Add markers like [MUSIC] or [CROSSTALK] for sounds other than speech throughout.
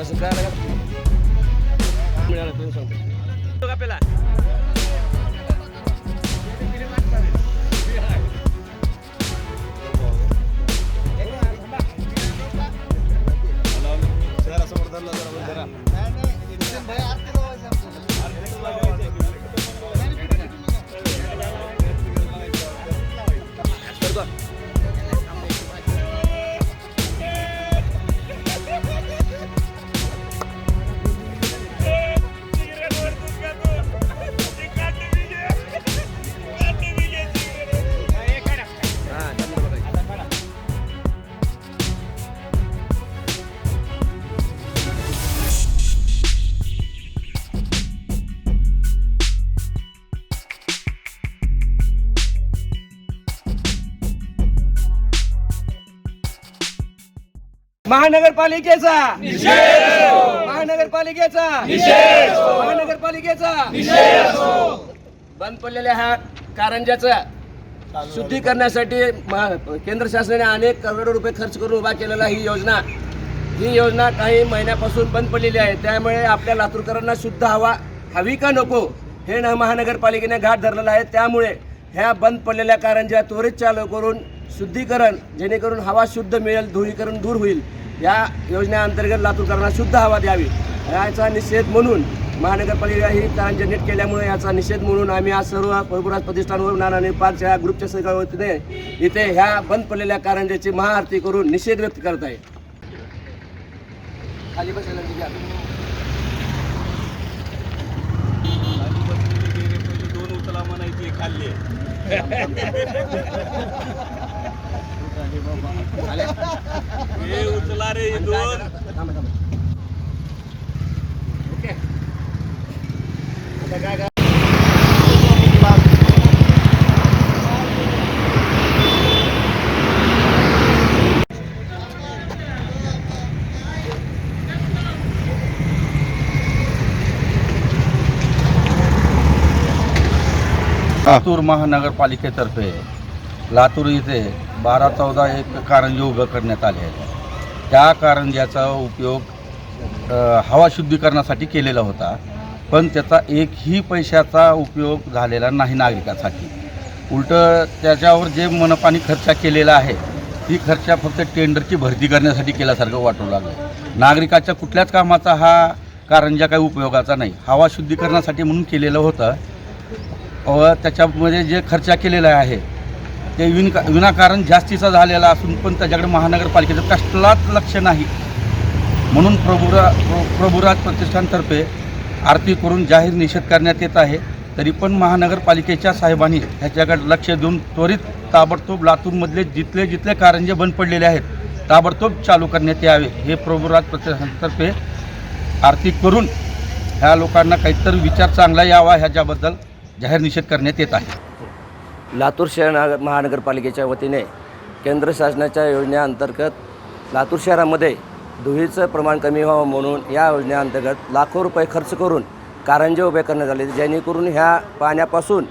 कसं काय मिळालं तुम्ही सांगतो आपल्याला हा महानगरपालिकेचा. महानगरपालिकेचा. महानगरपालिकेचा. बंद पडलेल्या ह्या कारंजाचं शुद्धीकरणासाठी केंद्र शासनाने अनेक करोडो रुपये खर्च करून उभा केलेला ही योजना. ही योजना काही महिन्यापासून बंद पडलेली आहे. त्यामुळे आपल्या लातूरकरांना शुद्ध हवा हवी का नको हे न महानगरपालिकेने घाट धरलेला आहे. त्यामुळे ह्या बंद पडलेल्या कारंज्या त्वरित चालू करून शुद्धीकरण जेणेकरून हवा शुद्ध मिळेल धुळीकरण दूर होईल. या योजनेअंतर्गत लातूरकरांना शुद्ध हवा द्यावी. याचा निषेध म्हणून महानगरपालिका ही कारंजा नीट केल्यामुळे याचा निषेध म्हणून आम्ही आज सर्व प्रभुराज प्रतिष्ठानवर नाना पाचच्या ग्रुपच्या सहकार्यावतीने इथे ह्या बंद पडलेल्या कारंजाची महाआरती करून निषेध व्यक्त करत आहे. खाली. दोन उचला म्हणायची खाल्ली. [LAUGHS] हे उचला रे दोन ओके. काय काय लातूर महानगरपालिकेतर्फे लातूर इथे बारा चौदा एक कारंजे उभं करण्यात आले आहेत. त्या कारंज्याचा उपयोग हवा शुद्धीकरणासाठी केलेला होता. पण त्याचा एकही पैशाचा उपयोग झालेला नाही नागरिकांसाठी. उलटं त्याच्यावर जे मनपानी खर्च केलेला आहे ती खर्च फक्त टेंडरची भरती करण्यासाठी केल्यासारखं वाटू लागलं नागरिकाच्या कुठल्याच कामाचा हा कारंजा काही उपयोगाचा नाही. हवा शुद्धीकरणासाठी म्हणून केलेलं होतं. व त्याच्यामध्ये जे खर्च केलेला आहे ते विनका विनाकारण जास्तीचा झालेला असून पण त्याच्याकडे महानगरपालिकेचं कष्टलाच लक्ष नाही. म्हणून प्रभुरा प्र- प्रभुराज प्रतिष्ठानतर्फे आरती करून जाहीर निषेध करण्यात येत आहे. तरी पण महानगरपालिकेच्या साहेबांनी ह्याच्याकडे लक्ष देऊन त्वरित ताबडतोब लातूरमधले जिथले जिथले कारंजे बंद पडलेले आहेत ताबडतोब चालू करण्यात यावे हे प्रभुराज प्रतिष्ठानतर्फे आरती करून ह्या लोकांना काहीतरी विचार चांगला यावा ह्याच्याबद्दल जाहीर निषेध करण्यात येत आहे. लातूर शहर महानगरपालिकेच्या वतीने केंद्र शासनाच्या योजनेअंतर्गत लातूर शहरामध्ये धुळीचं प्रमाण कमी व्हावं म्हणून या योजनेअंतर्गत लाखो रुपये खर्च करून कारंजे उभे करण्यात आले. जेणेकरून ह्या पाण्यापासून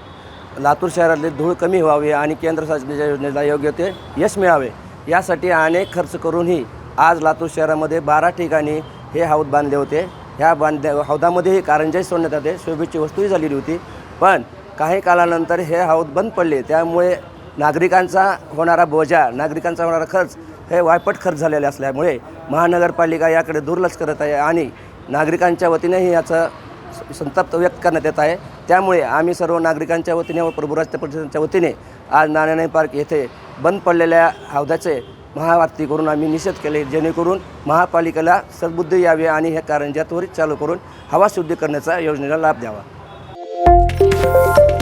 लातूर शहरातली धूळ कमी व्हावी आणि केंद्र शासनाच्या योजनेला योग्य ते यश मिळावे. यासाठी अनेक खर्च करूनही आज लातूर शहरामध्ये बारा ठिकाणी हे हौद बांधले होते. ह्या बांधल्या हौदामध्येही कारंजाही सोडण्यात आले. शोभेची वस्तूही झालेली होती. पण काही कालानंतर हे हौद बंद पडले. त्यामुळे नागरिकांचा होणारा बोजा नागरिकांचा होणारा खर्च हे वायपट खर्च झालेले असल्यामुळे महानगरपालिका याकडे दुर्लक्ष करत आहे आणि नागरिकांच्या वतीनेही याचं स- व्यक्त करण्यात येत आहे. त्यामुळे आम्ही सर्व नागरिकांच्या वतीने व प्रभुराज परिषदेच्या वतीने आज नारायण पार्क येथे बंद पडलेल्या हौदाचे महाआरती करून आम्ही निषेध केले जेणेकरून महापालिकेला सद्बुद्धी यावी आणि हे कारंजा त्वरित चालू करून हवा शुद्धी करण्याचा योजनेला लाभ द्यावा. Thank you